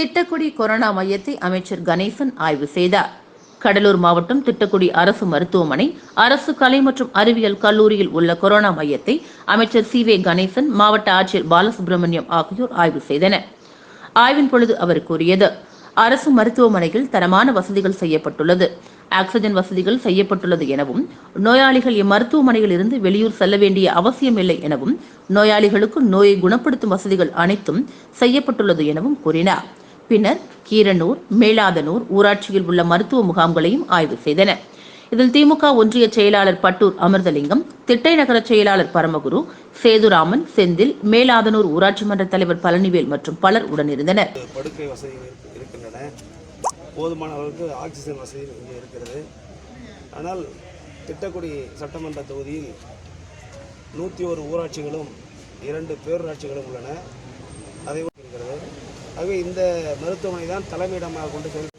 Tittakudi corona மையத்தை அமைச்சர் கணேசன் ஆய்வு செய்தார். கடலூர் மாவட்டம் திட்டக்குடி அரசு மருத்துவமனை அரசு கலை மற்றும் அறிவியல் கல்லூரியில் உள்ள கொரோனா மையத்தை அமைச்சர் சி வே கணேசன் மாவட்ட ஆட்சியர் பாலசுப்ரமணியம் ஆகியோர் ஆய்வு செய்தனர். ஆய்வின் பொழுது அவர் கூறியது அரசு மருத்துவமனையில் தரமான வசதிகள் செய்யப்பட்டுள்ளது. ஆக்சிஜன் வசதிகள் செய்யப்பட்டுள்ளது எனவும் நோயாளிகள் இம்மருத்துவமனையில் இருந்து வெளியூர் செல்ல வேண்டிய அவசியமில்லை எனவும் நோயாளிகளுக்கு நோயை குணப்படுத்தும் வசதிகள் அனைத்தும் செய்யப்பட்டுள்ளது எனவும் கூறினார். பின்னர் கீரனூர் மேலாதனூர் ஊராட்சியில் உள்ள மருத்துவ முகாம்களையும் ஆய்வு செய்தன இதில் திமுக ஒன்றிய செயலாளர் பட்டூர் அமிர்தலிங்கம் திட்டை நகர செயலாளர் பரமகுரு சேதுராமன் செந்தில் மேலாதனூர் ஊராட்சி மன்ற தலைவர் பழனிவேல் மற்றும் பலர் உடனிருந்தனர். படுக்கை வசதிகள் இருக்கின்றன. போதுமான அளவுக்கு ஆக்சிஜன் வசதி இங்கே இருக்கிறது. ஆனால் திட்டக்குடி சட்டமன்ற தொகுதியில் நூற்றி ஒரு ஊராட்சிகளும் இரண்டு பேரூராட்சிகளும் உள்ளன. ஆகவே இந்த மருத்துவமனை தான் தலைமையிடமாக கொண்டு செல்